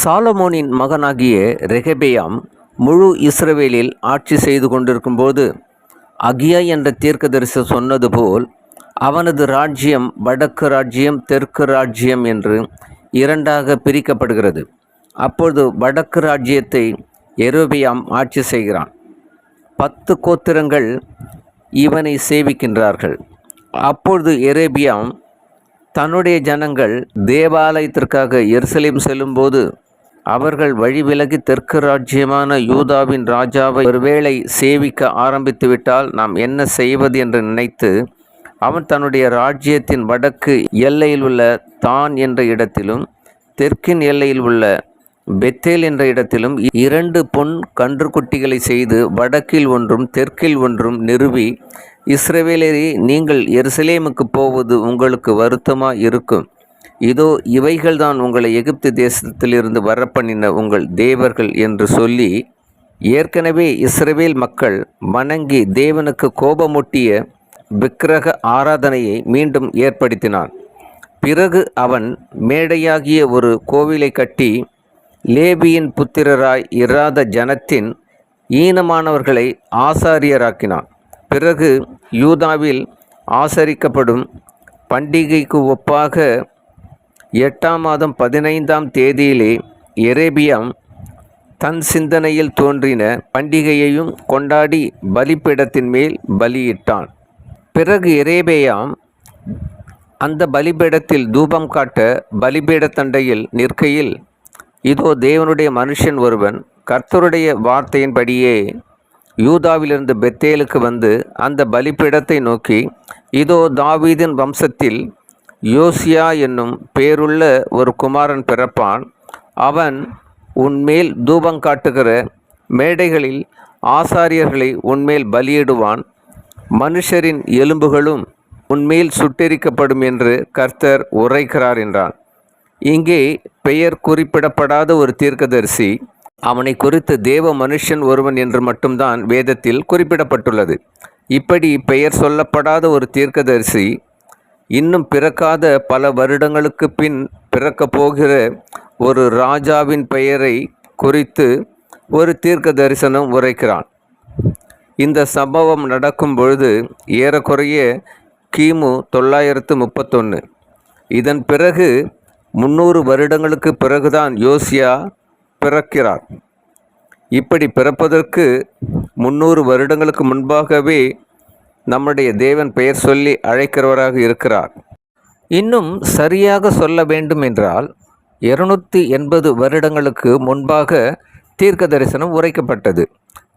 சாலமோனின் மகனாகிய ரெகபேயாம் முழு இஸ்ரவேலில் ஆட்சி செய்து கொண்டிருக்கும்போது அகியா என்ற தீர்க்கதரிசி சொன்னது போல் அவனது ராஜ்யம் வடக்கு ராஜ்யம் தெற்கு ராஜ்யம் என்று இரண்டாக பிரிக்கப்படுகிறது. அப்பொழுது வடக்கு ராஜ்யத்தை எரோபியாம் ஆட்சி செய்கிறான். பத்து கோத்திரங்கள் இவனை சேவிக்கின்றார்கள். அப்பொழுது எரேபியாம் தன்னுடைய ஜனங்கள் தேவாலயத்திற்காக எருசலேம் செல்லும்போது அவர்கள் வழி விலகி தெற்கு ராஜ்யமான யூதாவின் ராஜாவை ஒருவேளை சேவிக்க ஆரம்பித்துவிட்டால் நாம் என்ன செய்வது என்று நினைத்து அவன் தன்னுடைய ராஜ்யத்தின் வடக்கு எல்லையில் உள்ள தான் என்ற இடத்திலும் தெற்கின் எல்லையில் உள்ள பெத்தேல் என்ற இடத்திலும் இரண்டு பொன் கன்றுக்குட்டிகளை செய்து வடக்கில் ஒன்றும் தெற்கில் ஒன்றும் நிறுவி இஸ்ரவேலரே நீங்கள் எருசலேமுக்கு போவது உங்களுக்கு வருத்தமாக இருக்கும். இதோ இவைகள்தான் உங்களை எகிப்து தேசத்திலிருந்து வரப்பண்ணின உங்கள் தேவர்கள் என்று சொல்லி ஏற்கனவே இஸ்ரவேல் மக்கள் வணங்கி தேவனுக்கு கோபமூட்டிய விக்கிரக ஆராதனையை மீண்டும் ஏற்படுத்தினான். பிறகு அவன் மேடையாகிய ஒரு கோவிலை கட்டி லேபியின் புத்திரராய் இராத ஜனத்தின் ஈனமானவர்களை ஆசாரியராக்கினான். பிறகு யூதாவில் ஆசரிக்கப்படும் பண்டிகைக்கு ஒப்பாக எட்டாம் மாதம் பதினைந்தாம் தேதியிலே எரேபியாம் தன் சிந்தனையில் தோன்றின பண்டிகையையும் கொண்டாடி பலிப்பிடத்தின் மேல் பலியிட்டான். பிறகு எரேபேயாம் அந்த பலிபீடத்தில் தூபம் காட்ட பலிபீடத்தண்டையில் நிற்கையில் இதோ தேவனுடைய மனுஷன் ஒருவன் கர்த்தருடைய வார்த்தையின்படியே யூதாவிலிருந்து பெத்தேலுக்கு வந்து அந்த பலிப்பீடத்தை நோக்கி இதோ தாவீதின் வம்சத்தில் யோசியா என்னும் பேருள்ள ஒரு குமாரன் பிறப்பான். அவன் உன்மேல் தூபம் காட்டுகிற மேடைகளில் ஆசாரியர்களை உன்மேல் பலியிடுவான். மனுஷரின் எலும்புகளும் உன்மேல் சுட்டெரிக்கப்படும் என்று கர்த்தர் உரைக்கிறார் என்றான். இங்கே பெயர் குறிப்பிடப்படாத ஒரு தீர்க்கதரிசி அவனை குறித்து தேவ மனுஷன் ஒருவன் என்று மட்டும்தான் வேதத்தில் குறிப்பிடப்பட்டுள்ளது. இப்படி பெயர் சொல்லப்படாத ஒரு தீர்க்கதரிசி இன்னும் பிறக்காத பல வருடங்களுக்கு பின் பிறக்கப் போகிற ஒரு ராஜாவின் பெயரை குறித்து ஒரு தீர்க்க தரிசனம் உரைக்கிறான். இந்த சம்பவம் நடக்கும் பொழுது ஏறக்குறைய கிமு தொள்ளாயிரத்து முப்பத்தொன்று இதன் பிறகு முந்நூறு வருடங்களுக்கு பிறகுதான் யோசியா பிறக்கிறார். இப்படி பிறப்பதற்கு முன்னூறு வருடங்களுக்கு முன்பாகவே நம்முடைய தேவன் பெயர் சொல்லி அழைக்கிறவராக இருக்கிறார். இன்னும் சரியாக சொல்ல வேண்டும் என்றால் இருநூற்றி எண்பது வருடங்களுக்கு முன்பாக தீர்க்க தரிசனம் உரைக்கப்பட்டது.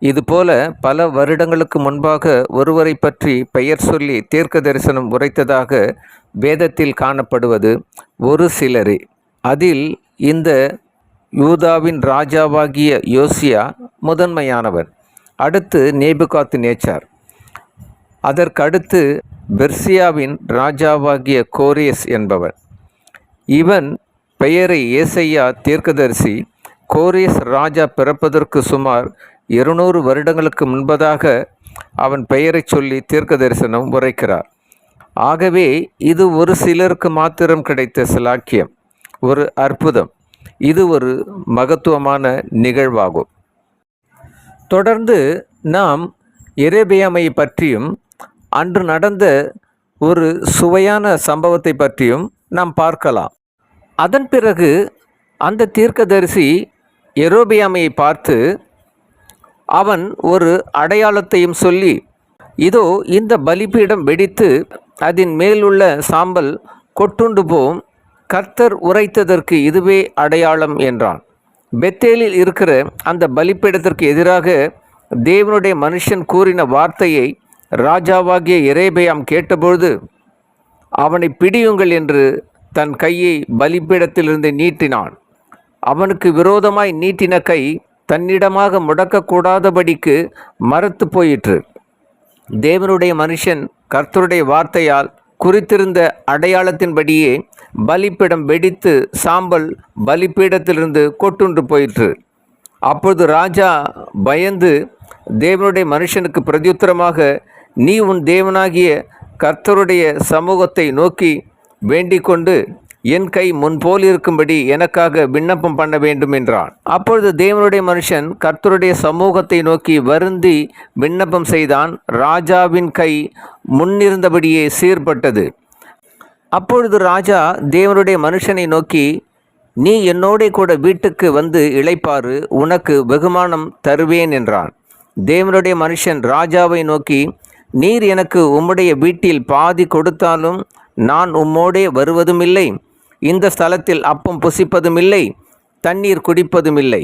இதுபோல பல வருடங்களுக்கு முன்பாக ஒருவரை பற்றி பெயர் சொல்லி தீர்க்க தரிசனம் உரைத்ததாக வேதத்தில் காணப்படுவது ஒரு சிலரே. அதில் இந்த யூதாவின் ராஜாவாகிய யோசியா முதன்மையானவர். அடுத்து நேபுகாத்து நேச்சார் அதற்கடுத்து பெர்சியாவின் ராஜாவாகிய கோரியஸ் என்பவர். இவன் பெயரை ஏசையா தீர்க்கதரிசி கோரியஸ் ராஜா பிறப்பதற்கு சுமார் இருநூறு வருடங்களுக்கு முன்பதாக அவன் பெயரை சொல்லி தீர்க்க தரிசனம் உரைக்கிறார். ஆகவே இது ஒரு சிலருக்கு மாத்திரம் கிடைத்த சிலாக்கியம் ஒரு அற்புதம். இது ஒரு மகத்துவமான நிகழ்வாகும். தொடர்ந்து நாம் எரேபியாமை பற்றியும் அன்று நடந்த ஒரு சுவையான சம்பவத்தை பற்றியும் நாம் பார்க்கலாம். அதன் பிறகு அந்த தீர்க்கதரிசி எரோபியாமையை பார்த்து அவன் ஒரு அடையாளத்தையும் சொல்லி இதோ இந்த பலிபீடம் வெடித்து அதன் மேலுள்ள சாம்பல் கொட்டுண்டு போம் கர்த்தர் உரைத்ததற்கு இதுவே அடையாளம் என்றான். பெத்தேலில் இருக்கிற அந்த பலிப்பீடத்திற்கு எதிராக தேவனுடைய மனுஷன் கூறின வார்த்தையை ராஜாவாகிய இரேபயாம் கேட்டபொழுது அவனை பிடியுங்கள் என்று தன் கையை பலிப்பீடத்திலிருந்து நீட்டினான். அவனுக்கு விரோதமாய் நீட்டின கை தன்னிடமாக முடக்கக்கூடாதபடிக்கு மரத்து போயிற்று. தேவனுடைய மனுஷன் கர்த்தருடைய வார்த்தையால் குறித்திருந்த அடையாளத்தின்படியே பலிப்பீடம் வெடித்து சாம்பல் பலிப்பீடத்திலிருந்து கொட்டுண்டு போயிற்று. அப்பொழுது ராஜா பயந்து தேவனுடைய மனுஷனுக்கு பிரதியுத்தரமாக நீ உன் தேவனாகிய கர்த்தருடைய சமூகத்தை நோக்கி வேண்டிக் கொண்டு என் கை முன்போல் இருக்கும்படி எனக்காக விண்ணப்பம் பண்ண வேண்டும் என்றான். அப்பொழுது தேவனுடைய மனுஷன் கர்த்தருடைய சமூகத்தை நோக்கி வருந்தி விண்ணப்பம் செய்தான். ராஜாவின் கை முன்னிருந்தபடியே சீர்பட்டது. அப்பொழுது ராஜா தேவனுடைய மனுஷனை நோக்கி நீ என்னோட கூட வீட்டுக்கு வந்து இழைப்பாறு உனக்கு வெகுமானம் தருவேன் என்றான். தேவனுடைய மனுஷன் ராஜாவை நோக்கி நீர் எனக்கு உம்முடைய வீட்டில் பாதி கொடுத்தாலும் நான் உம்மோடே வருவதுமில்லை. இந்த ஸ்தலத்தில் அப்பம் புசிப்பதுமில்லை தண்ணீர் குடிப்பதுமில்லை.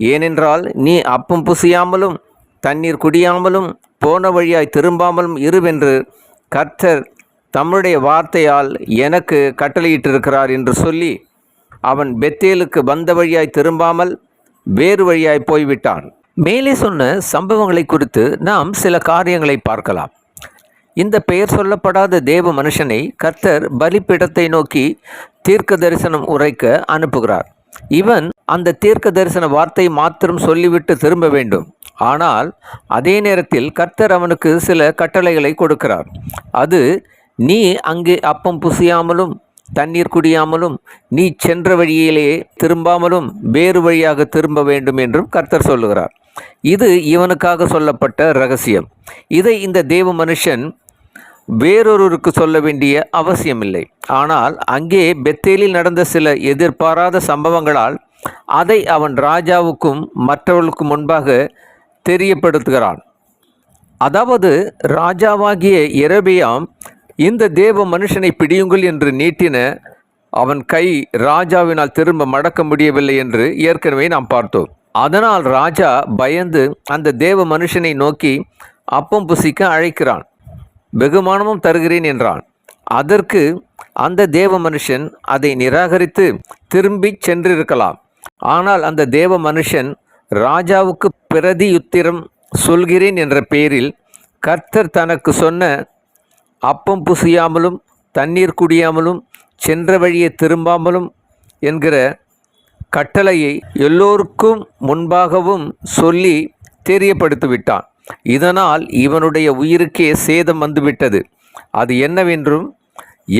ஏனென்றால் நீ அப்பம் புசியாமலும் தண்ணீர் குடியாமலும் போன வழியாய் திரும்பாமலும் இருவென்று கர்த்தர் தம்முடைய வார்த்தையால் எனக்கு கட்டளையிட்டிருக்கிறார் என்று சொல்லி அவன் பெத்தேலுக்கு வந்த வழியாய் திரும்பாமல் வேறு வழியாய் போய்விட்டான். மேலே சொன்ன சம்பவங்களை குறித்து நாம் சில காரியங்களை பார்க்கலாம். இந்த பெயர் சொல்லப்படாத தேவ மனுஷனை கர்த்தர் பலிப்பிடத்தை நோக்கி தீர்க்க தரிசனம் உரைக்க அனுப்புகிறார். இவன் அந்த தீர்க்க தரிசன வார்த்தை மாத்திரம் சொல்லிவிட்டு திரும்ப வேண்டும். ஆனால் அதே நேரத்தில் கர்த்தர் அவனுக்கு சில கட்டளைகளை கொடுக்கிறார். அது நீ அங்கே அப்பம் புசியாமலும் தண்ணீர் குடியாமலும் நீ சென்ற வழியிலே திரும்பாமலும் வேறு வழியாக திரும்ப வேண்டும் என்றும் கர்த்தர் சொல்லுகிறார். இது இவனுக்காக சொல்லப்பட்ட ரகசியம். இதை இந்த தேவ மனுஷன் வேறொருவருக்கு சொல்ல வேண்டிய அவசியமில்லை. ஆனால் அங்கே பெத்தேலில் நடந்த சில எதிர்பாராத சம்பவங்களால் அதை அவன் ராஜாவுக்கும் மற்றவர்களுக்கும் முன்பாக தெரியப்படுத்துகிறான். அதாவது ராஜாவாகிய இரபியாம் இந்த தேவ மனுஷனை பிடியுங்கள் என்று நீட்டின அவன் கை ராஜாவினால் திரும்ப மடக்க முடியவில்லை என்று ஏற்கனவே நாம் பார்த்தோம். அதனால் ராஜா பயந்து அந்த தேவ மனுஷனை நோக்கி அப்பம் புசிக்க அழைக்கிறான். வெகுமானமும் தருகிறேன் என்றான். அதற்கு அந்த தேவ மனுஷன் அதை நிராகரித்து திரும்பி சென்றிருக்கலாம். ஆனால் அந்த தேவ மனுஷன் ராஜாவுக்கு பிரதியுத்திரம் சொல்கிறேன் என்ற பெயரில் கர்த்தர் தனக்கு சொன்ன அப்பம் புசியாமலும் தண்ணீர் குடியாமலும் சென்ற வழியை திரும்பாமலும் என்கிற கட்டளையை எல்லோருக்கும் முன்பாகவும் சொல்லி தெரியப்படுத்திவிட்டான். இதனால் இவனுடைய உயிருக்கே சேதம் வந்துவிட்டது. அது என்னவென்றும்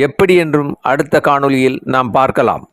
எப்படி என்றும் அடுத்த காணொளியில் நாம் பார்க்கலாம்.